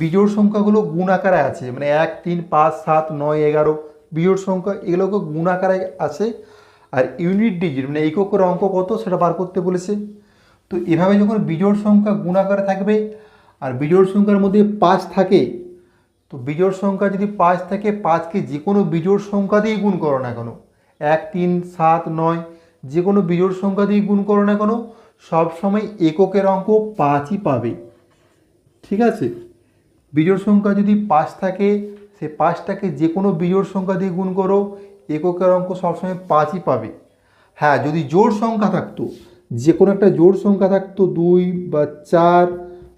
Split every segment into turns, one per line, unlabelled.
বিজোড় সংখ্যাগুলো গুণ আকারে আছে মানে এক, তিন, পাঁচ, সাত, নয়, এগারো, বিজোড় সংখ্যা, এগুলোকে গুণ আকারে আছে। আর ইউনিট ডিজিট মানে এককের অঙ্ক কত সেটা বার করতে বলেছে। তো এভাবে যখন বিজোড় সংখ্যা গুণ আকারে থাকবে, আর বিজোড় সংখ্যার মধ্যে পাঁচ থাকে, তো বিজোড় সংখ্যা যদি পাঁচ থাকে, পাঁচকে যে কোনো বিজোড় সংখ্যা দিয়েই গুণ করো না কেন? এক, তিন, সাত, নয় যে কোনো বিজোড় সংখ্যা দিয়ে গুণ করো না কেন? সবসময় এককের অঙ্ক পাঁচই পাবে। ঠিক আছে? বিজোড় সংখ্যা যদি পাঁচ থাকে, সে পাঁচটাকে যে কোনো বিজোড় সংখ্যা দিয়ে গুণ করো, এককের অঙ্ক সবসময় পাঁচই পাবে। হ্যাঁ যদি জোড় সংখ্যা থাকতো যে কোনো একটা জোড় সংখ্যা থাকতো, দুই বা চার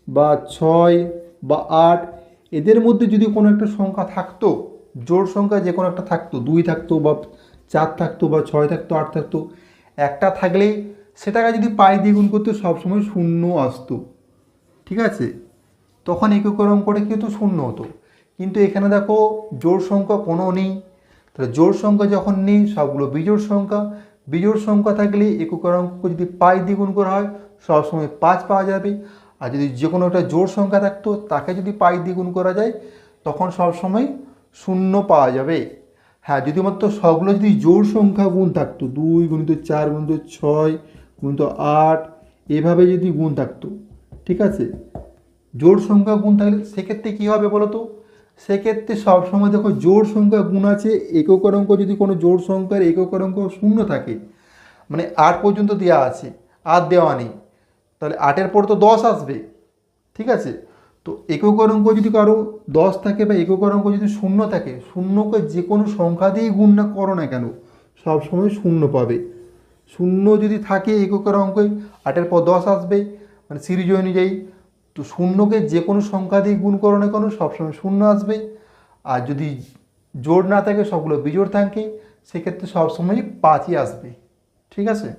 বা ছয় বা আট, এদের মধ্যে যদি কোনো একটা সংখ্যা থাকতো, জোড় সংখ্যা যে কোনো একটা থাকতো, দুই থাকতো বা চার থাকতো বা ছয় থাকতো, আট থাকতো, একটা থাকলে সেটাকে যদি পাই দিয়ে গুণ করতে সবসময় শূন্য আসতো। ঠিক আছে? তখন এককের করে কিন্তু শূন্য হতো। কিন্তু এখানে দেখো জোড় সংখ্যা কোনো নেই। তাহলে জোড় সংখ্যা যখন নেই, সবগুলো বিজোড় সংখ্যা। বিজোড় সংখ্যা থাকলে এককের অঙ্ক যদি পাঁচ দ্বিগুণ করা হয়, সবসময় পাঁচ পাওয়া যাবে। আর যদি যে কোনো একটা জোর সংখ্যা থাকতো, তাকে যদি পাঁচ দ্বিগুণ করা যায়, তখন সবসময় শূন্য পাওয়া যাবে। হ্যাঁ যদি মাত্র সবগুলো যদি জোড় সংখ্যা গুণ থাকতো, দুই গুণিত চার গুণিত ছয় গুণিত আট, এভাবে যদি গুণ থাকতো, ঠিক আছে? জোড় সংখ্যা গুণ থাকলে সেক্ষেত্রে কী হবে বলো তো সেক্ষেত্রে সবসময় দেখো জোড় সংখ্যা গুণ আছে এককের অঙ্ক যদি কোনো জোড় সংখ্যার এককের অঙ্ক শূন্য থাকে মানে আট পর্যন্ত দেওয়া আছে আর দেওয়া নেই, তাহলে আটের পর তো দশ আসবে, ঠিক আছে? তো এককের অঙ্ক যদি কারও দশ থাকে বা এককের অঙ্ক যদি শূন্য থাকে, শূন্যকে যে কোনো সংখ্যা দিয়েই গুণ না করো না কেন, সবসময় শূন্য পাবে। শূন্য যদি থাকে এককের অঙ্কে, আটের পর দশ আসবে মানে সিরিজ অনুযায়ী তো শূন্যকে যে কোনো সংখ্যা দিয়ে গুণ করো না কেন, সবসময় শূন্য আসবে আর যদি জোর না থাকে, সবগুলো বিজোড় থাকে, সেক্ষেত্রে সবসময় পাঁচই আসবে। ঠিক আছে?